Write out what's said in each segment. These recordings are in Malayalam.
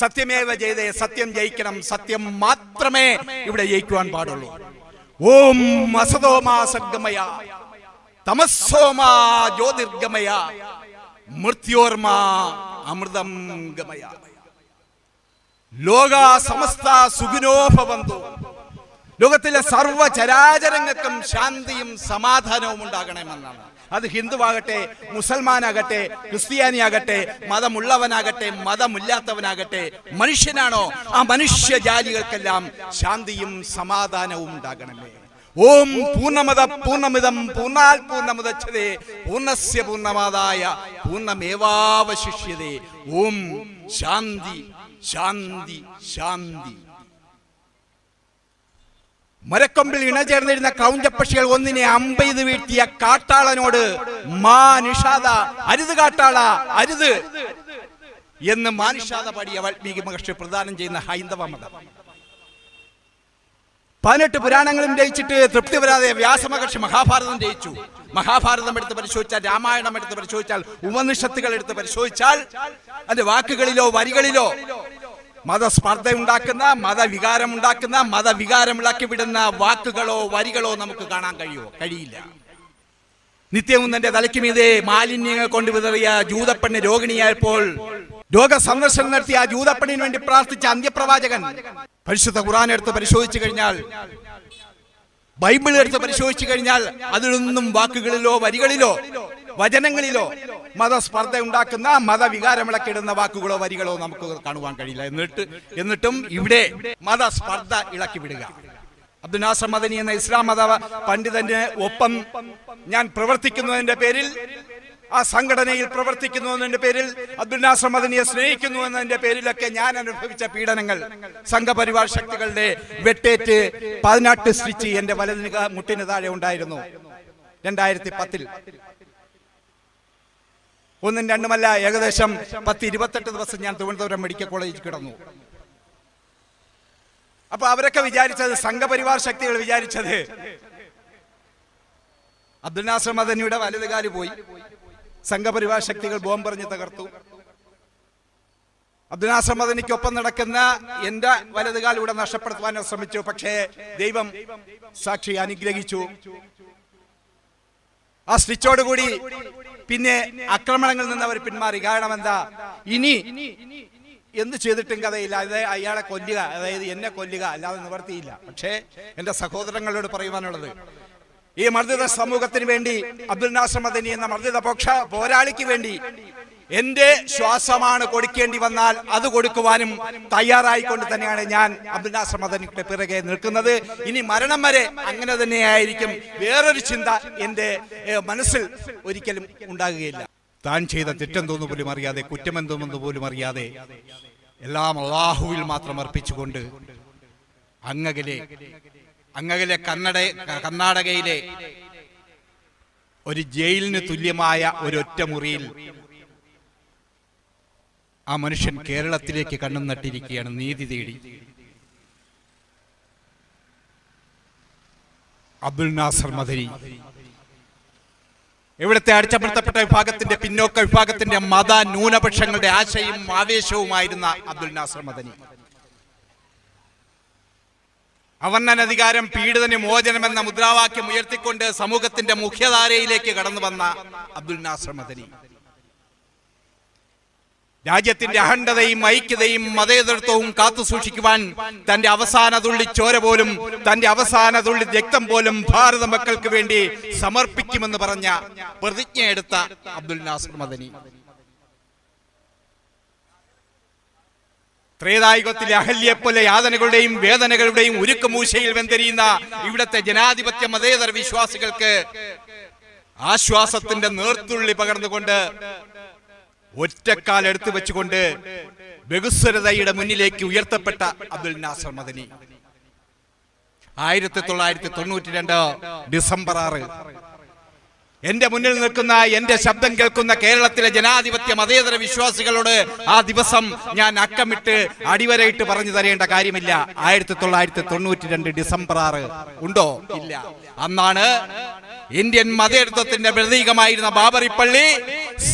സത്യമേവ ജയതേ സത്യം ജയിക്കണം സത്യം മാത്രമേ ഇവിടെ ജയിക്കുവാൻ പാടുള്ളൂ. ഓം അസതോമാ സർഗമയ തമസ്സോമാ ജ്യോതിർഗമയ മൃത്യോർമാ അമൃതം ഗമയ. ലോക സമസ്ത സുഖിനോഭവന്തു ലോകത്തിലെ സർവ ചരാചരങ്ങൾക്കും ശാന്തിയും സമാധാനവും ഉണ്ടാകണമെന്നാണ്. അത് ഹിന്ദുവാകട്ടെ മുസൽമാനാകട്ടെ ക്രിസ്ത്യാനിയാകട്ടെ മതമുള്ളവനാകട്ടെ മതമില്ലാത്തവനാകട്ടെ മനുഷ്യനാണോ? ആ മനുഷ്യ ജാലികൾക്കെല്ലാം ശാന്തിയും സമാധാനവും ഉണ്ടാകണമേ. ഓം പൂർണമത പൂർണമിതം പൂർണാൽ പൂർണമുദച്ഛതേ പൂർണസ്യ പൂർണമാതായ പൂർണമേവാവശിഷ്യതേ ഓം ശാന്തി ശാന്തി ശാന്തി. മരക്കൊമ്പിൽ ഇണചേർന്നിരുന്ന ക്രൗഞ്ചപ്പക്ഷികൾ ഒന്നിനെ അമ്പെയ്ത് വീഴ്ത്തിയ കാട്ടാളനോട് മാ നിഷാദ അരുത് കാട്ടാള അരുത് എന്ന് മാനിഷാദ പാടിയ വാൽമീകി മഹർഷി പ്രദാനം ചെയ്യുന്ന ഹൈന്ദവ മതം പതിനെട്ട് പുരാണങ്ങളും രചിച്ചിട്ട് തൃപ്തി വരാതെ വ്യാസമഹർഷി മഹാഭാരതം രചിച്ചു. മഹാഭാരതം എടുത്ത് പരിശോധിച്ചാൽ രാമായണം എടുത്ത് പരിശോധിച്ചാൽ ഉപനിഷത്തുകൾ എടുത്ത് പരിശോധിച്ചാൽ അതിന്റെ വാക്കുകളിലോ വരികളിലോ മതസ്പർദ്ധ ഉണ്ടാക്കുന്ന മതവികാരം ഉണ്ടാക്കുന്ന മതവികാരം ഇളക്കി വിടുന്ന വാക്കുകളോ വരികളോ നമുക്ക് കാണാൻ കഴിയുമോ? കഴിയില്ല. നിത്യവും തന്റെ തലയ്ക്ക് മീതെ മാലിന്യങ്ങൾ കൊണ്ട് വിതറിയ ജൂതപ്പെണ്ണ് രോഗിണിയായപ്പോൾ രോഗ സന്ദർശനം നടത്തിയ ജൂതപ്പെണ്ണിന് വേണ്ടി പ്രാർത്ഥിച്ച അന്ത്യപ്രവാചകൻ പരിശുദ്ധ ഖുറാൻ എടുത്ത് പരിശോധിച്ചു കഴിഞ്ഞാൽ ബൈബിൾ എടുത്ത് പരിശോധിച്ചു കഴിഞ്ഞാൽ അതിലൊന്നും വാക്കുകളിലോ വരികളിലോ വചനങ്ങളിലോ മതസ്പർദ്ധ ഉണ്ടാക്കുന്ന മതവികാരം ഇളക്കിടുന്ന വാക്കുകളോ വരികളോ നമുക്ക് കാണുവാൻ കഴിയില്ല. എന്നിട്ട് എന്നിട്ടും ഇവിടെ മതസ്പർദ്ധ ഇളക്കി വിടുക അബ്ദുൽ നാസർ മദനി എന്ന ഇസ്ലാം മത പണ്ഡിതന്റെ ഒപ്പം ഞാൻ പ്രവർത്തിക്കുന്നതിന്റെ പേരിൽ ആ സംഘടനയിൽ പ്രവർത്തിക്കുന്നു എന്നതിന്റെ പേരിൽ അബ്ദുൽ നാസർ മദനിയെ സ്നേഹിക്കുന്നു എന്നതിന്റെ പേരിലൊക്കെ ഞാൻ അനുഭവിച്ച പീഡനങ്ങൾ സംഘപരിവാർ ശക്തികളുടെ വെട്ടേറ്റ് പതിനെട്ട് സ്റ്റിച്ച് എന്റെ വലതിന് മുട്ടിന് താഴെ ഉണ്ടായിരുന്നു. രണ്ടായിരത്തി പത്തിൽ. ഒന്നും രണ്ടുമല്ല ഏകദേശം പത്ത് ഇരുപത്തെട്ട് ദിവസം ഞാൻ തിരുവനന്തപുരം മെഡിക്കൽ കോളേജിൽ കിടന്നു. അപ്പൊ അവരൊക്കെ വിചാരിച്ചത് സംഘപരിവാർ ശക്തികൾ വിചാരിച്ചത് അബ്ദുൽ നാസർ മദനിയുടെ വലതുകാൽ പോയി. സംഘപരിവാർ ശക്തികൾ ബോംബെറിഞ്ഞ് തകർത്തു. അബ്ദുൽ നാസർ മദനിക്കൊപ്പം നടക്കുന്ന എന്റെ വലതുകാൽ ഇവിടെ നഷ്ടപ്പെടുത്തുവാനോ ശ്രമിച്ചു. പക്ഷേ ദൈവം സാക്ഷി അനുഗ്രഹിച്ചു. ആ സ്റ്റിച്ചോടുകൂടി പിന്നെ ആക്രമണങ്ങളിൽ നിന്ന് അവർ പിന്മാറി. കാരണം എന്താ? ഇനി എന്ത് ചെയ്തിട്ടും കഥയില്ല. അത് അയാളെ കൊല്ലുക അതായത് എന്നെ കൊല്ലുക അല്ലാതെ നിവർത്തിയില്ല. പക്ഷേ എന്റെ സഹോദരങ്ങളോട് പറയുവാനുള്ളത് ഈ മർദ്ദിത സമൂഹത്തിന് വേണ്ടി അബ്ദുൽ നാസർ മദനി എന്ന മർദ്ദിത പോക്ഷ പോരാളിക്ക് വേണ്ടി എന്റെ ശ്വാസമാണ് കൊടുക്കേണ്ടി വന്നാൽ അത് കൊടുക്കുവാനും തയ്യാറായിക്കൊണ്ട് തന്നെയാണ് ഞാൻ അബ്ദുൽ നാസർ മദനിയുടെ പിറകെ നിൽക്കുന്നത്. ഇനി മരണം വരെ അങ്ങനെ തന്നെയായിരിക്കും. വേറൊരു ചിന്ത എന്റെ മനസ്സിൽ ഒരിക്കലും ഉണ്ടാകുകയില്ല. താൻ ചെയ്ത തെറ്റെന്തോന്നു പോലും അറിയാതെ കുറ്റമെന്തോന്നു പോലും അറിയാതെ എല്ലാം അള്ളാഹുവിൽ മാത്രം അർപ്പിച്ചുകൊണ്ട് അങ്ങകലെ അങ്ങകലെ കന്നഡ കർണാടകയിലെ ഒരു ജയിലിന് തുല്യമായ ഒരൊറ്റ മുറിയിൽ ആ മനുഷ്യൻ കേരളത്തിലേക്ക് കണ്ണും നട്ടിരിക്കുകയാണ്. നീതി തേടി. അബ്ദുൽ നാസർ മദരി ഇവിടുത്തെ അടിച്ചമർത്തപ്പെട്ട വിഭാഗത്തിന്റെ പിന്നോക്ക വിഭാഗത്തിന്റെ മത ന്യൂനപക്ഷങ്ങളുടെ ആശയും ആവേശവുമായിരുന്ന അബ്ദുൽ നാസർ മദനി. അവർണനധികാരം പീഡിതന് മോചനം എന്ന മുദ്രാവാക്യം ഉയർത്തിക്കൊണ്ട് സമൂഹത്തിന്റെ മുഖ്യധാരയിലേക്ക് കടന്നു വന്ന അബ്ദുൽ നാസർ മദനി. രാജ്യത്തിന്റെ അഖണ്ഡതയും ഐക്യതയും മതേതരത്വവും കാത്തു സൂക്ഷിക്കുവാൻ തന്റെ അവസാന തുള്ളി ചോര പോലും തന്റെ അവസാന തുള്ളി രക്തം പോലും ഭാരത മക്കൾക്ക് വേണ്ടി സമർപ്പിക്കുമെന്ന് പറഞ്ഞ പ്രതിജ്ഞ എടുത്ത അബ്ദുൽ നാസർ മദനി. ത്രേതായുഗത്തിലെ അഹല്യെപ്പോലെ യാതനകളുടെയും വേദനകളുടെയും ഉരുക്കുമൂശയിൽ വെന്തെരിയുന്ന ഇവിടത്തെ ജനാധിപത്യ മതേതര വിശ്വാസികൾക്ക് ആശ്വാസത്തിന്റെ നേർത്തുള്ളി പകർന്നുകൊണ്ട് ഒറ്റക്കാൽ എടുത്തു വെച്ചുകൊണ്ട് ബഹുസ്വരതയുടെ മുന്നിലേക്ക് ഉയർത്തപ്പെട്ട അബ്ദുൽ നാസർ മദനി. ആയിരത്തി തൊള്ളായിരത്തി തൊണ്ണൂറ്റി രണ്ട് ഡിസംബർ ആറ്. എന്റെ മുന്നിൽ നിൽക്കുന്ന എന്റെ ശബ്ദം കേൾക്കുന്ന കേരളത്തിലെ ജനാധിപത്യ മതേതര വിശ്വാസികളോട് ആ ദിവസം ഞാൻ അക്കമിട്ട് അടിവരയിട്ട് പറഞ്ഞു തരേണ്ട കാര്യമില്ല. ആയിരത്തി തൊള്ളായിരത്തി തൊണ്ണൂറ്റി രണ്ട് ഡിസംബർ ആറ്. ഉണ്ടോ? ഇല്ല. അന്നാണ് ഇന്ത്യൻ മതേതൃത്വത്തിന്റെ പ്രതീകമായിരുന്ന ബാബറി പള്ളി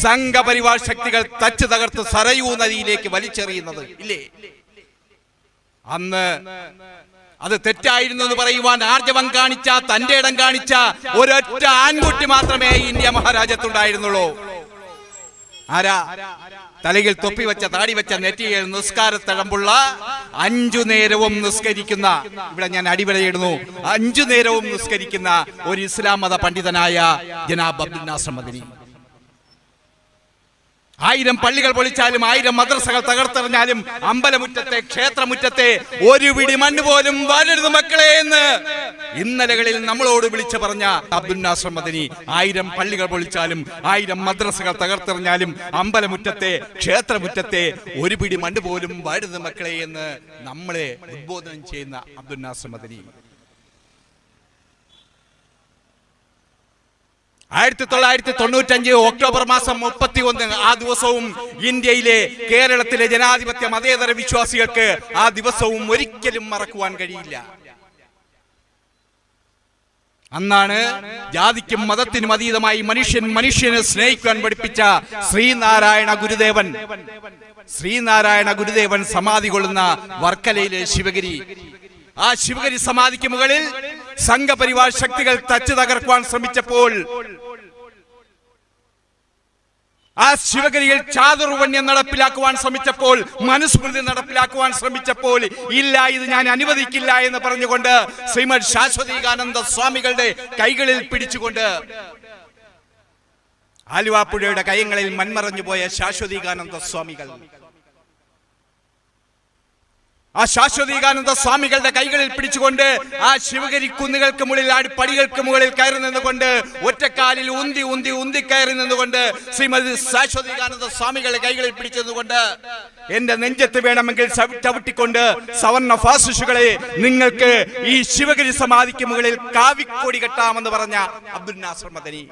സംഘപരിവാർ ശക്തികൾ തച്ചു തകർത്ത് സരയൂ നദിയിലേക്ക് വലിച്ചെറിയുന്നത്. ഇല്ലേ? അന്ന് അത് തെറ്റായിരുന്നു എന്ന് പറയുവാൻ ആർജവം കാണിച്ച തന്റെ ഇടം കാണിച്ച ഒരൊറ്റ ആൺകുട്ടി മാത്രമേ ഇന്ത്യ മഹാരാജ്യത്തുണ്ടായിരുന്നുള്ളൂ. ആരാ? തലയിൽ തൊപ്പി വെച്ച താടി വെച്ച നെറ്റിയിൽ നിസ്കാരത്തഴമ്പുള്ള അഞ്ചു നേരവും നിസ്കരിക്കുന്ന ഇവിടെ ഞാൻ അടിവരയിടുന്നു അഞ്ചു നേരവും നിസ്കരിക്കുന്ന ഒരു ഇസ്ലാം മത പണ്ഡിതനായ ജനാബ് അബ്ദുൽ നാസർ മദനി. ആയിരം പള്ളികൾ പൊളിച്ചാലും ആയിരം മദ്രസകൾ തകർത്തെറിഞ്ഞാലും അമ്പലമുറ്റത്തെ ക്ഷേത്രമുറ്റത്തെ ഒരു പിടി മണ്ണ് പോലും വരരുത് മക്കളെ എന്ന് ഇന്നലകളിൽ നമ്മളോട് വിളിച്ചു പറഞ്ഞ അബ്ദുൽ നാസർ ആയിരം പള്ളികൾ പൊളിച്ചാലും ആയിരം മദ്രസകൾ തകർത്തെറിഞ്ഞാലും അമ്പലമുറ്റത്തെ ക്ഷേത്രമുറ്റത്തെ ഒരു പിടി മണ്ണ് പോലും വരരുത് മക്കളെ എന്ന് നമ്മളെ ഉദ്ബോധനം ചെയ്യുന്ന അബ്ദുൽ നാസർ മദനി ആയിരത്തി തൊള്ളായിരത്തി തൊണ്ണൂറ്റഞ്ച് ഒക്ടോബർ മാസം മുപ്പത്തി ഒന്ന് ആ ദിവസവും ഇന്ത്യയിലെ കേരളത്തിലെ ജനാധിപത്യ മതേതര വിശ്വാസികൾക്ക് ആ ദിവസവും ഒരിക്കലും മറക്കുവാൻ കഴിയില്ല. അന്നാണ് ജാതിക്കും മതത്തിനും അതീതമായി മനുഷ്യൻ മനുഷ്യനെ സ്നേഹിക്കാൻ പഠിപ്പിച്ച ശ്രീനാരായണ ഗുരുദേവൻ. ശ്രീനാരായണ ഗുരുദേവൻ സമാധി കൊള്ളുന്ന വർക്കലയിലെ ശിവഗിരി. ആ ശിവഗിരി സമാധിക്ക് മുകളിൽ സംഘപരിവാർ ശക്തികൾ തച്ചു തകർക്കുവാൻ ശ്രമിച്ചപ്പോൾ ആ ശിവഗിരിയിൽ ചാതുർവണ്യം നടപ്പിലാക്കുവാൻ ശ്രമിച്ചപ്പോൾ മനുസ്മൃതി നടപ്പിലാക്കുവാൻ ശ്രമിച്ചപ്പോൾ ഇല്ല ഇത് ഞാൻ അനുവദിക്കില്ല എന്ന് പറഞ്ഞുകൊണ്ട് ശ്രീമദ് ശാശ്വതീകാനന്ദ സ്വാമികളുടെ കൈകളിൽ പിടിച്ചുകൊണ്ട് ആലുവാപ്പുഴയുടെ കൈങ്ങളിൽ മൺമറഞ്ഞു പോയ ശാശ്വതീകാനന്ദ സ്വാമികൾ ആ ശാശ്വതീകാനന്ദ സ്വാമികളുടെ കൈകളിൽ പിടിച്ചുകൊണ്ട് ആ ശിവഗിരി കുന്നുകൾക്ക് മുകളിൽ ആ പടികൾക്ക് മുകളിൽ കയറി നിന്നുകൊണ്ട് ഒറ്റക്കാലിൽ ഉന്തി ഉന്തി ഉന്തി കയറി നിന്നുകൊണ്ട് ശ്രീമതി ശാശ്വതീകാനന്ദ സ്വാമികളുടെ കൈകളിൽ പിടിച്ചതുകൊണ്ട് എന്റെ നെഞ്ചത്ത് വേണമെങ്കിൽ ചവി- ചവിട്ടിക്കൊണ്ട് സവർണ ഫാസിഷുകളെ നിങ്ങൾക്ക് ഈ ശിവഗിരി സമാധിക്ക് മുകളിൽ കാവിക്കോടി കെട്ടാമെന്ന് പറഞ്ഞ അബ്ദുൽ നാസർ മദനി.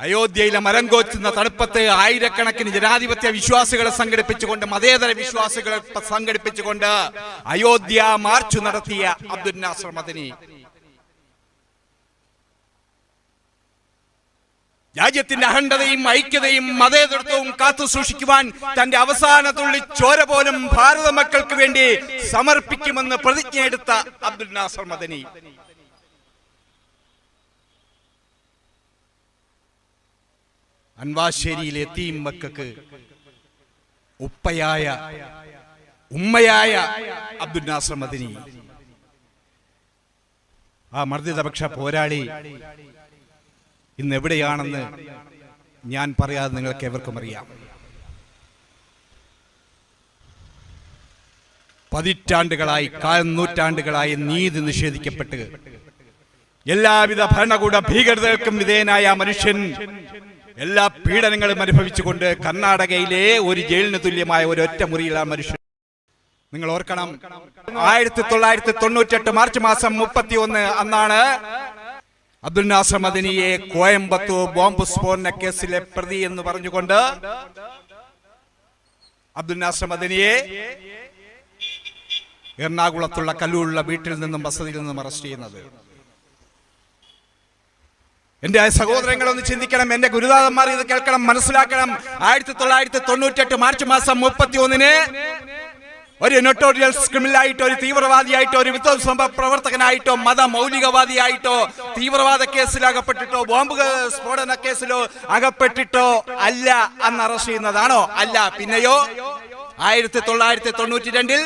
അയോധ്യയിലെ മരം കോച്ചുന്ന തണുപ്പത്ത് ആയിരക്കണക്കിന് ജനാധിപത്യ വിശ്വാസികളെ സംഘടിപ്പിച്ചുകൊണ്ട് മതേതര വിശ്വാസികളെ സംഘടിപ്പിച്ചുകൊണ്ട് അയോധ്യ മാർച്ച് നടത്തിയ അബ്ദുൽ നാസർ മദനി. രാജ്യത്തിന്റെ അഖണ്ഡതയും ഐക്യതയും മതേതൃത്വവും കാത്തു സൂക്ഷിക്കുവാൻ തന്റെ അവസാന തുള്ളി ചോര പോലും ഭാരത മക്കൾക്ക് വേണ്ടി സമർപ്പിക്കുമെന്ന് പ്രതിജ്ഞയെടുത്ത അബ്ദുൽ നാസർ മദനി. അൻവാശ്ശേരിയിലെ എത്തിയും മക്കൾക്ക് ഉപ്പയായ ഉമ്മയായ അബ്ദുൽ നാസർ മദിനി. ആ മർദ്ദിതപക്ഷ പോരാളി ഇന്ന് എവിടെയാണെന്ന് ഞാൻ പറയാതെ നിങ്ങൾക്ക് എവർക്കും അറിയാം. പതിറ്റാണ്ടുകളായി കാൽനൂറ്റാണ്ടുകളായി നീതി നിഷേധിക്കപ്പെട്ട് എല്ലാവിധ ഭരണകൂട ഭീകരതകൾക്കും വിധേയനായ മനുഷ്യൻ എല്ലാ പീഡനങ്ങളും അനുഭവിച്ചുകൊണ്ട് കർണാടകയിലെ ഒരു ജയിലിന് തുല്യമായ ഒരു ഒറ്റ മുറിയിലാണ് മനുഷ്യൻ നിങ്ങൾ ഓർക്കണം. ആയിരത്തി തൊള്ളായിരത്തി തൊണ്ണൂറ്റെട്ട് മാർച്ച് മാസം മുപ്പത്തി ഒന്ന് അന്നാണ് അബ്ദുൽ നാസർ മദനിയെ കോയമ്പത്തൂർ ബോംബ് സ്ഫോടന കേസിലെ പ്രതി എന്ന് പറഞ്ഞുകൊണ്ട് അബ്ദുൽ നാസർ മദനിയെ എറണാകുളത്തുള്ള കല്ലൂരുള്ള വീട്ടിൽ നിന്നും വസതിയിൽ നിന്നും അറസ്റ്റ് ചെയ്യുന്നത്. എന്റെ സഹോദരങ്ങളൊന്ന് ചിന്തിക്കണം എന്റെ ഗുരുനാഥന്മാർ ഇത് കേൾക്കണം മനസ്സിലാക്കണം. ആയിരത്തി തൊള്ളായിരത്തി തൊണ്ണൂറ്റെട്ട് മാർച്ച് മാസം മുപ്പത്തി ഒന്നിന് ഒരു നൊട്ടോറിയൽ ക്രിമിനലായിട്ടോ ഒരു തീവ്രവാദിയായിട്ടോ ഒരു വിധ്വംസ പ്രവർത്തകനായിട്ടോ മത മൗലികവാദിയായിട്ടോ തീവ്രവാദ കേസിൽ അകപ്പെട്ടിട്ടോ ബോംബ് സ്ഫോടന കേസിലോ അകപ്പെട്ടിട്ടോ അല്ല അന്ന് അറസ്റ്റ് ചെയ്യുന്നതാണോ? അല്ല. പിന്നെയോ? ആയിരത്തി തൊള്ളായിരത്തി തൊണ്ണൂറ്റി രണ്ടിൽ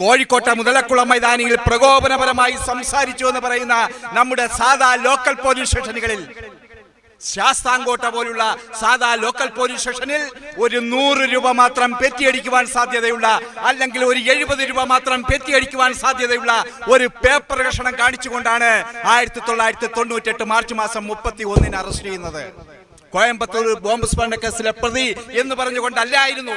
കോഴിക്കോട്ടെ മുതലക്കുളം മൈതാനിയിൽ പ്രകോപനപരമായി സംസാരിച്ചു എന്ന് പറയുന്ന നമ്മുടെ സാധാ ലോക്കൽ പോലീസ് സ്റ്റേഷനുകളിൽ ശാസ്താംകോട്ട പോലുള്ള സാധാ ലോക്കൽ പോലീസ് സ്റ്റേഷനിൽ ഒരു നൂറ് രൂപ മാത്രം പെറ്റിയടിക്കുവാൻ സാധ്യതയുള്ള അല്ലെങ്കിൽ ഒരു എഴുപത് രൂപ മാത്രം പെറ്റിയടിക്കുവാൻ സാധ്യതയുള്ള ഒരു പേപ്പർ കഷണം കാണിച്ചുകൊണ്ടാണ് ആയിരത്തി തൊള്ളായിരത്തി തൊണ്ണൂറ്റെട്ട് മാർച്ച് മാസം മുപ്പത്തി ഒന്നിന് അറസ്റ്റ് ചെയ്യുന്നത്. കോയമ്പത്തൂർ ബോംബ് സ്ഫോടന കേസിലെ പ്രതി എന്ന് പറഞ്ഞുകൊണ്ടല്ലായിരുന്നു.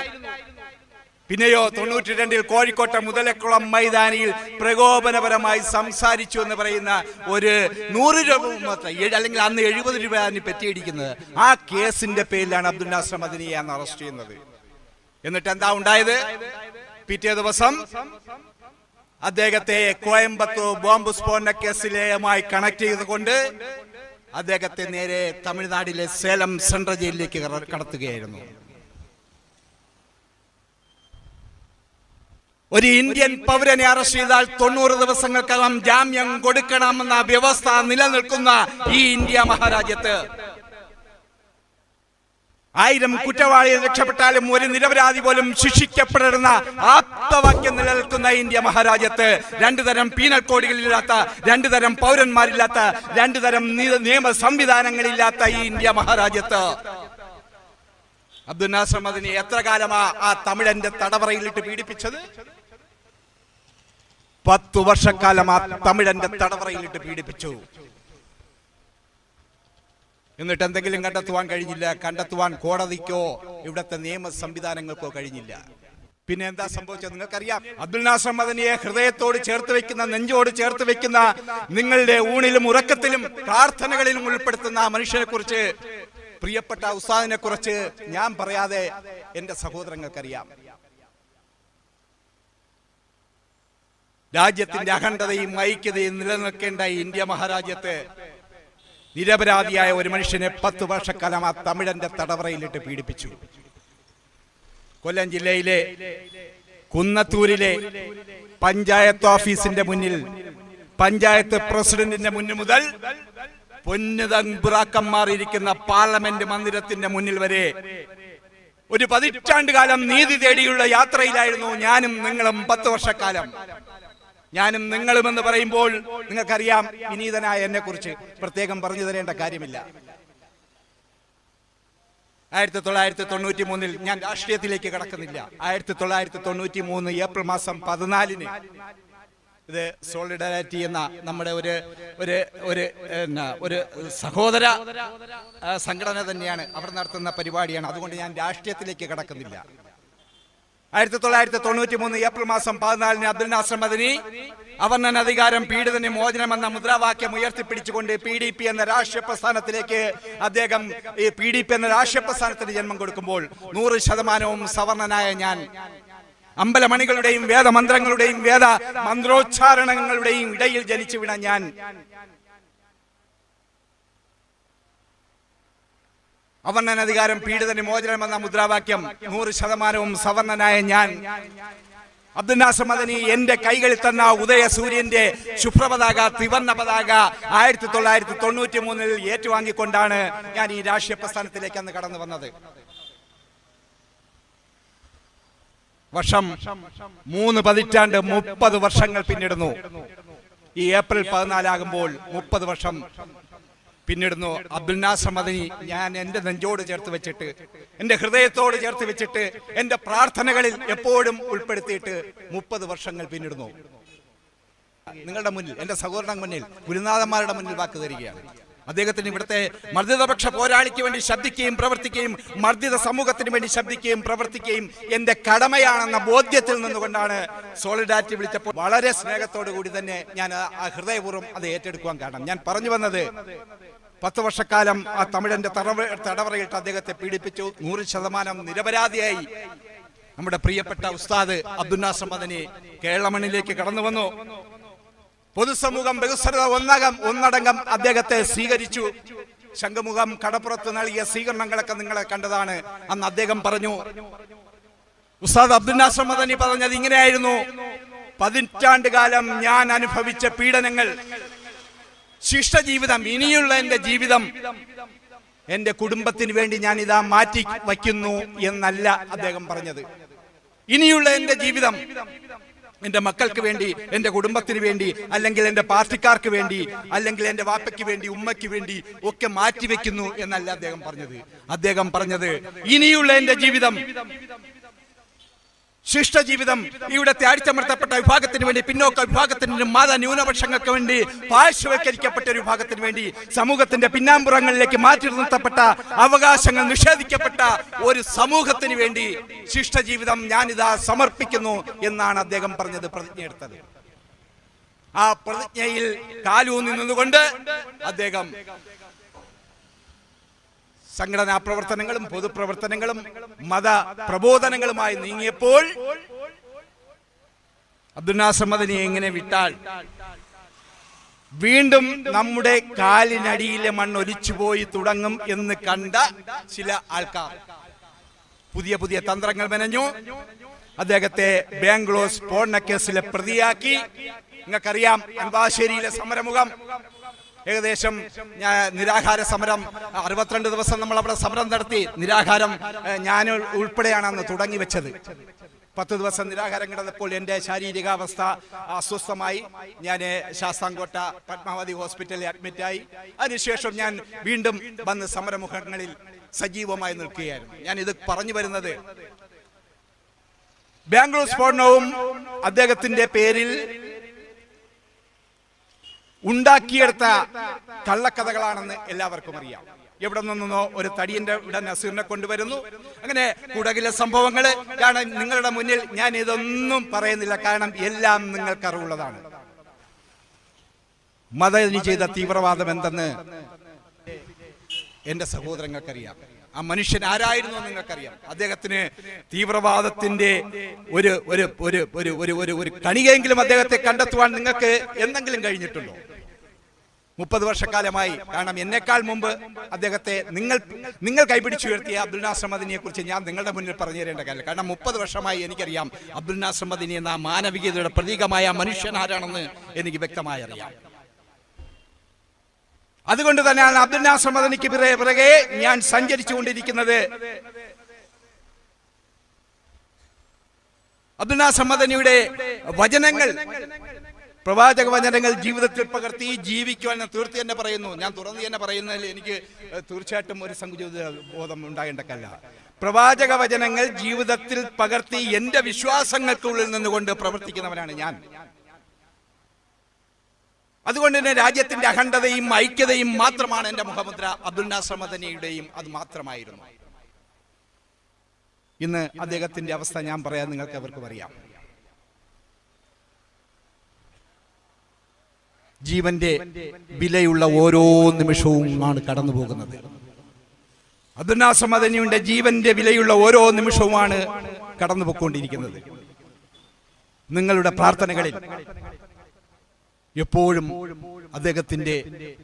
പിന്നെയോ തൊണ്ണൂറ്റി രണ്ടിൽ കോഴിക്കോട്ടെ മുതലക്കുളം മൈതാനിയിൽ പ്രകോപനപരമായി സംസാരിച്ചു എന്ന് പറയുന്ന ഒരു നൂറ് രൂപ അല്ലെങ്കിൽ അന്ന് എഴുപത് രൂപ അതിന് പറ്റിയിടിക്കുന്നത്. ആ കേസിന്റെ പേരിലാണ് അബ്ദുൽ നാസർ മദനിയെ അന്ന് അറസ്റ്റ് ചെയ്യുന്നത്. എന്നിട്ട് എന്താ ഉണ്ടായത്? പിറ്റേ ദിവസം അദ്ദേഹത്തെ കോയമ്പത്തൂർ ബോംബ് സ്ഫോടന കേസിലെയുമായി കണക്ട് ചെയ്തുകൊണ്ട് അദ്ദേഹത്തെ നേരെ തമിഴ്നാടിലെ സേലം സെൻട്രൽ ജയിലിലേക്ക് കട- കടത്തുകയായിരുന്നു. ഒരു ഇന്ത്യൻ പൗരനെ അറസ്റ്റ് ചെയ്താൽ തൊണ്ണൂറ് ദിവസങ്ങൾക്കകം ജാമ്യം കൊടുക്കണമെന്ന വ്യവസ്ഥ നിലനിൽക്കുന്ന ഈ ഇന്ത്യ മഹാരാജ്യത്ത്. ആയിരം കുറ്റവാളികൾ രക്ഷപ്പെട്ടാലും ഒരു നിരപരാധി പോലും ശിക്ഷിക്കപ്പെടുന്ന ആപ്തവാക്യം നിലനിൽക്കുന്ന ഇന്ത്യ മഹാരാജ്യത്ത്. രണ്ടു തരം പീനൽ കോഡുകളില്ലാത്ത രണ്ടു തരം പൗരന്മാരില്ലാത്ത രണ്ടു തരം നിയമ സംവിധാനങ്ങളില്ലാത്ത ഈ ഇന്ത്യ മഹാരാജ്യത്ത്. അബ്ദുൽ നാസർ മദിനെ എത്ര കാലമാ ആ തമിഴന്റെ തടവറയിലിട്ട് പീഡിപ്പിച്ചത്? പത്തു വർഷക്കാലം ആ തമിഴന്റെ തടവറയിലിട്ട് പീഡിപ്പിച്ചു. എന്നിട്ട് എന്തെങ്കിലും കണ്ടെത്തുവാൻ കഴിഞ്ഞില്ല. കണ്ടെത്തുവാൻ കോടതിക്കോ ഇവിടത്തെ നിയമ സംവിധാനങ്ങൾക്കോ കഴിഞ്ഞില്ല. പിന്നെ എന്താ സംഭവിച്ചത് നിങ്ങൾക്കറിയാം? അബ്ദുൽ നാസർ മദനിയെ ഹൃദയത്തോട് ചേർത്ത് വെക്കുന്ന നെഞ്ചോട് ചേർത്ത് വെക്കുന്ന നിങ്ങളുടെ ഊണിലും ഉറക്കത്തിലും പ്രാർത്ഥനകളിലും ഉൾപ്പെടുത്തുന്ന ആ മനുഷ്യനെ കുറിച്ച് പ്രിയപ്പെട്ട ഉസ്താദിനെ കുറിച്ച് ഞാൻ പറയാതെ എന്റെ സഹോദരങ്ങൾക്കറിയാം. രാജ്യത്തിന്റെ അഖണ്ഡതയും ഐക്യതയും നിലനിൽക്കേണ്ട ഇന്ത്യ മഹാരാജ്യത്ത് നിരപരാധിയായ ഒരു മനുഷ്യനെ പത്ത് വർഷക്കാലം ആ തമിഴന്റെ തടവറയിലിട്ട് പീഡിപ്പിച്ചു. കൊല്ലം ജില്ലയിലെ കുന്നത്തൂരിലെ പഞ്ചായത്ത് ഓഫീസിന്റെ മുന്നിൽ പഞ്ചായത്ത് പ്രസിഡന്റിന്റെ മുന്നിൽ മുതൽ പൊന്നുതമ്പുറാക്കന്മാർ ഇരിക്കുന്ന പാർലമെന്റ് മന്ദിരത്തിന്റെ മുന്നിൽ വരെ ഒരു പതിറ്റാണ്ട് കാലം നീതി തേടിയുള്ള യാത്രയിലായിരുന്നു ഞാനും നിങ്ങളും പത്ത് വർഷക്കാലം. ഞാനും നിങ്ങളും എന്ന് പറയുമ്പോൾ നിങ്ങൾക്കറിയാം വിനീതനായ എന്നെ കുറിച്ച് പ്രത്യേകം പറഞ്ഞു തരേണ്ട കാര്യമില്ല. ആയിരത്തി തൊള്ളായിരത്തി തൊണ്ണൂറ്റി മൂന്നിൽ ഞാൻ രാഷ്ട്രീയത്തിലേക്ക് കടക്കുന്നില്ല. ആയിരത്തി തൊള്ളായിരത്തി തൊണ്ണൂറ്റി മൂന്ന് ഏപ്രിൽ മാസം പതിനാലിന് ഇത് സോളിഡാരിറ്റി എന്ന നമ്മുടെ ഒരു ഒരു ഒരു ഒരു സഹോദര സംഘടന തന്നെയാണ്. അവർ നടത്തുന്ന പരിപാടിയാണ്. അതുകൊണ്ട് ഞാൻ രാഷ്ട്രീയത്തിലേക്ക് കടക്കുന്നില്ല. ആയിരത്തി തൊള്ളായിരത്തി തൊണ്ണൂറ്റി മൂന്ന് ഏപ്രിൽ മാസം പതിനാലിന് അബ്ദുൽ നാസർ മദനി അവർണൻ അധികാരം പീഡിതന് മോചനം എന്ന മുദ്രാവാക്യം ഉയർത്തിപ്പിടിച്ചുകൊണ്ട് പി ഡി പി എന്ന രാഷ്ട്രീയ പ്രസ്ഥാനത്തിലേക്ക് അദ്ദേഹം ഈ പി ഡി പി എന്ന രാഷ്ട്രീയ പ്രസ്ഥാനത്തിന് ജന്മം കൊടുക്കുമ്പോൾ നൂറ് ശതമാനവും സവർണനായ ഞാൻ. അമ്പലമണികളുടെയും വേദമന്ത്രങ്ങളുടെയും വേദ മന്ത്രോച്ചാരണങ്ങളുടെയും ഇടയിൽ ജനിച്ചു വീണ ഞാൻ. അവർണനാധികാരം പീഡിത മോചനം എന്ന മുദ്രാവാക്യം നൂറ് ശതമാനവും സവർണനായ ഞാൻ. അബ്ദുൽ നാസർ മദനി എന്റെ കൈകളിൽ തന്ന ഉദയ സൂര്യന്റെ ശുഭ്രപതാക ത്രിവർണ പതാക ആയിരത്തി തൊള്ളായിരത്തി തൊണ്ണൂറ്റി മൂന്നിൽ ഏറ്റുവാങ്ങിക്കൊണ്ടാണ് ഞാൻ ഈ രാഷ്ട്രീയ പ്രസ്ഥാനത്തിലേക്ക് അന്ന് കടന്നു വന്നത്. വർഷം മൂന്ന് പതിറ്റാണ്ട് മുപ്പത് വർഷങ്ങൾ പിന്നിടുന്നു. ഈ ഏപ്രിൽ പതിനാലാകുമ്പോൾ മുപ്പത് വർഷം പിന്നിടുന്നു. അബ്ദുൽ നാസർ മദനി ഞാൻ എന്റെ നെഞ്ചോട് ചേർത്ത് വെച്ചിട്ട് എന്റെ ഹൃദയത്തോട് ചേർത്ത് വെച്ചിട്ട് എന്റെ പ്രാർത്ഥനകളിൽ എപ്പോഴും ഉൾപ്പെടുത്തിയിട്ട് മുപ്പത് വർഷങ്ങൾ പിന്നിടുന്നു. നിങ്ങളുടെ മുന്നിൽ എന്റെ സഹോദരങ്ങൾ മുന്നിൽ ഗുരുനാഥന്മാരുടെ മുന്നിൽ വാക്ക് തരികയാണ്. അദ്ദേഹത്തിന് ഇവിടുത്തെ മർദ്ദിതപക്ഷ പോരാളിക്ക് വേണ്ടി ശബ്ദിക്കുകയും പ്രവർത്തിക്കുകയും മർദ്ദിത സമൂഹത്തിന് വേണ്ടി ശബ്ദിക്കുകയും പ്രവർത്തിക്കുകയും എന്റെ കടമയാണെന്ന ബോധ്യത്തിൽ നിന്നുകൊണ്ടാണ് സോളിഡാരിറ്റി വിളിച്ചപ്പോൾ വളരെ സ്നേഹത്തോടു കൂടി തന്നെ ഞാൻ ഹൃദയപൂർവം അത് ഏറ്റെടുക്കുവാൻ കാരണം. ഞാൻ പറഞ്ഞു വന്നത് പത്ത് വർഷക്കാലം ആ തമിഴന്റെ തടവ തടവറയിട്ട് അദ്ദേഹത്തെ പീഡിപ്പിച്ചു. നൂറ് ശതമാനം നിരപരാധിയായി. നമ്മുടെ പ്രിയപ്പെട്ട ഉസ്താദ് അബ്ദുൽ നാസർ മദനി കേരളമണ്ണിലേക്ക് കടന്നു വന്നു. പൊതുസമൂഹം ബഹുസ്വരത ഒന്നകം ഒന്നടങ്കം അദ്ദേഹത്തെ സ്വീകരിച്ചു. ശംഖുമുഖം കടപ്പുറത്ത് നൽകിയ സ്വീകരണങ്ങളൊക്കെ നിങ്ങളെ കണ്ടതാണ്. അന്ന് അദ്ദേഹം പറഞ്ഞു ഉസ്താദ് അബ്ദുൽ നാസർ മദനി പറഞ്ഞത് ഇങ്ങനെയായിരുന്നു. പതിറ്റാണ്ട് കാലം ഞാൻ അനുഭവിച്ച പീഡനങ്ങൾ ശിഷ്ടജീവിതം ഇനിയുള്ള എന്റെ ജീവിതം എന്റെ കുടുംബത്തിന് വേണ്ടി ഞാൻ ഇതാ മാറ്റി വയ്ക്കുന്നു എന്നല്ല അദ്ദേഹം പറഞ്ഞത്. ഇനിയുള്ള എന്റെ ജീവിതം എന്റെ മക്കൾക്ക് വേണ്ടി എന്റെ കുടുംബത്തിന് വേണ്ടി അല്ലെങ്കിൽ എന്റെ പാർട്ടിക്കാർക്ക് വേണ്ടി അല്ലെങ്കിൽ എന്റെ വാപ്പയ്ക്ക് വേണ്ടി ഉമ്മയ്ക്ക് വേണ്ടി ഒക്കെ മാറ്റിവെക്കുന്നു എന്നല്ല അദ്ദേഹം പറഞ്ഞത്. അദ്ദേഹം പറഞ്ഞത് ഇനിയുള്ള എന്റെ ജീവിതം ശിഷ്ടജീവിതം ഇവിടെ അടിച്ചമർത്തപ്പെട്ട വിഭാഗത്തിന് വേണ്ടി പിന്നോക്ക വിഭാഗത്തിന് മത ന്യൂനപക്ഷങ്ങൾക്ക് വേണ്ടി പാർശ്വവൽക്കരിക്കപ്പെട്ട ഒരു വിഭാഗത്തിന് വേണ്ടി സമൂഹത്തിന്റെ പിന്നാമ്പുറങ്ങളിലേക്ക് മാറ്റി നിർത്തപ്പെട്ട അവകാശങ്ങൾ നിഷേധിക്കപ്പെട്ട ഒരു സമൂഹത്തിന് വേണ്ടി ശിഷ്ടജീവിതം ഞാനിതാ സമർപ്പിക്കുന്നു എന്നാണ് അദ്ദേഹം പറഞ്ഞത് പ്രതിജ്ഞയെടുത്തത് ആ പ്രതിജ്ഞയിൽ കാലൂന്നി നിന്നുകൊണ്ട് അദ്ദേഹം സംഘടനാ പ്രവർത്തനങ്ങളും പൊതുപ്രവർത്തനങ്ങളും മത പ്രബോധനങ്ങളുമായി നീങ്ങിയപ്പോൾ അബ്ദുനാസമ്മദിനെ എങ്ങനെ വിട്ടാൽ വീണ്ടും നമ്മുടെ കാലിനടിയിലെ മണ്ണ് ഒലിച്ചുപോയി തുടങ്ങും എന്ന് കണ്ട ചില ആൾക്കാർ. പുതിയ പുതിയ തന്ത്രങ്ങൾ മെനഞ്ഞു. അദ്ദേഹത്തെ ബാംഗ്ലൂർ സ്ഫോടന കേസിലെ പ്രതിയാക്കി. നിങ്ങൾക്കറിയാം അമ്പാശ്ശേരിയിലെ സമരമുഖം. ഏകദേശം നിരാഹാര സമരം അറുപത്തിരണ്ട് ദിവസം നമ്മൾ അവിടെ സമരം നടത്തി. നിരാഹാരം ഞാൻ ഉൾപ്പെടെയാണ് അന്ന് തുടങ്ങി വെച്ചത്. പത്ത് ദിവസം നിരാഹാരം കിടന്നപ്പോൾ എന്റെ ശാരീരികാവസ്ഥ അസ്വസ്ഥമായി. ഞാൻ ശാസ്താംകോട്ട പത്മാവതി ഹോസ്പിറ്റലിൽ അഡ്മിറ്റായി അതിനുശേഷം ഞാൻ വീണ്ടും വന്ന് സമരമുഖങ്ങളിൽ സജീവമായി നിൽക്കുകയായിരുന്നു. ഞാൻ ഇത് പറഞ്ഞു വരുന്നത് ബാംഗ്ലൂർ സ്ഫോടനവും അദ്ദേഹത്തിന്റെ പേരിൽ ഉണ്ടാക്കിയെടുത്ത കള്ളക്കഥകളാണെന്ന് എല്ലാവർക്കും അറിയാം. എവിടെ നിന്നോ ഒരു തടിയന്റെ ഇവിടെ നസീറിനെ കൊണ്ടുവരുന്നു. അങ്ങനെ കുടകിലെ സംഭവങ്ങൾ കാരണം നിങ്ങളുടെ മുന്നിൽ. ഞാൻ ഇതൊന്നും പറയുന്നില്ല. കാരണം എല്ലാം നിങ്ങൾക്ക് അറിവുള്ളതാണ് മദനി ചെയ്ത തീവ്രവാദം എന്തെന്ന് എന്റെ സഹോദരങ്ങൾക്കറിയാം. ആ മനുഷ്യൻ ആരായിരുന്നു നിങ്ങൾക്കറിയാം. അദ്ദേഹത്തിന് തീവ്രവാദത്തിന്റെ ഒരു ഒരു ഒരു ഒരു ഒരു ഒരു ഒരു കണികയെങ്കിലും അദ്ദേഹത്തെ കണ്ടെത്തുവാൻ നിങ്ങൾക്ക് എന്തെങ്കിലും കഴിഞ്ഞിട്ടുണ്ടോ? മുപ്പത് വർഷക്കാലമായി കാരണം എന്നെക്കാൾ മുമ്പ് അദ്ദേഹത്തെ നിങ്ങൾ നിങ്ങൾ കൈപിടിച്ചു ഉയർത്തിയ അബ്ദുൽ നാസർ കുറിച്ച് ഞാൻ നിങ്ങളുടെ മുന്നിൽ പറഞ്ഞു തരേണ്ട കാര്യം കാരണം മുപ്പത് വർഷമായി എനിക്കറിയാം അബ്ദുൽ നാസർ എന്ന മാനവികതയുടെ പ്രതീകമായ മനുഷ്യൻ ആരാണെന്ന് എനിക്ക് വ്യക്തമായി അറിയാം. അതുകൊണ്ട് തന്നെയാണ് അബ്ദുൽ നാസർ മദനിക്ക് പിറകെ ഞാൻ സഞ്ചരിച്ചു കൊണ്ടിരിക്കുന്നത് അബ്ദുൽ നാസർ മദനിയുടെ വചനങ്ങൾ പ്രവാചക വചനങ്ങൾ ജീവിതത്തിൽ പകർത്തി ജീവിക്കുവാൻ തീർത്തി തന്നെ പറയുന്നു. ഞാൻ തുറന്നു തന്നെ പറയുന്നതിൽ എനിക്ക് തീർച്ചയായിട്ടും ഒരു സങ്കുചിത ബോധം ഉണ്ടാകേണ്ടക്കല്ല പ്രവാചക വചനങ്ങൾ ജീവിതത്തിൽ പകർത്തി എന്റെ വിശ്വാസങ്ങൾക്കുള്ളിൽ നിന്നുകൊണ്ട് പ്രവർത്തിക്കുന്നവനാണ് ഞാൻ. അതുകൊണ്ട് തന്നെ രാജ്യത്തിന്റെ അഖണ്ഡതയും ഐക്യതയും മാത്രമാണ് എന്റെ മുഖമുദ്ര. അബ്ദുൽ നാസർ മദനിയുടെയും അത് മാത്രമായിരുന്നു. ഇന്ന് അദ്ദേഹത്തിന്റെ അവസ്ഥ ഞാൻ പറയാൻ നിങ്ങൾക്ക് അവർക്ക് അറിയാം ജീവന്റെ വിലയുള്ള ഓരോ നിമിഷവും ആണ് കടന്നു പോകുന്നത്. അബ്ദുൽ നാസർ മദനിയുടെ ജീവന്റെ വിലയുള്ള ഓരോ നിമിഷവുമാണ് കടന്നു പോയിക്കൊണ്ടിരിക്കുന്നത്. നിങ്ങളുടെ പ്രാർത്ഥനകളിൽ എപ്പോഴും അദ്ദേഹത്തിന്റെ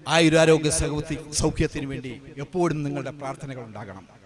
ആയുരാരോഗ്യ സൗഖ്യ- സൗഖ്യത്തിന് വേണ്ടി എപ്പോഴും നിങ്ങളുടെ പ്രാർത്ഥനകൾ ഉണ്ടാകണം.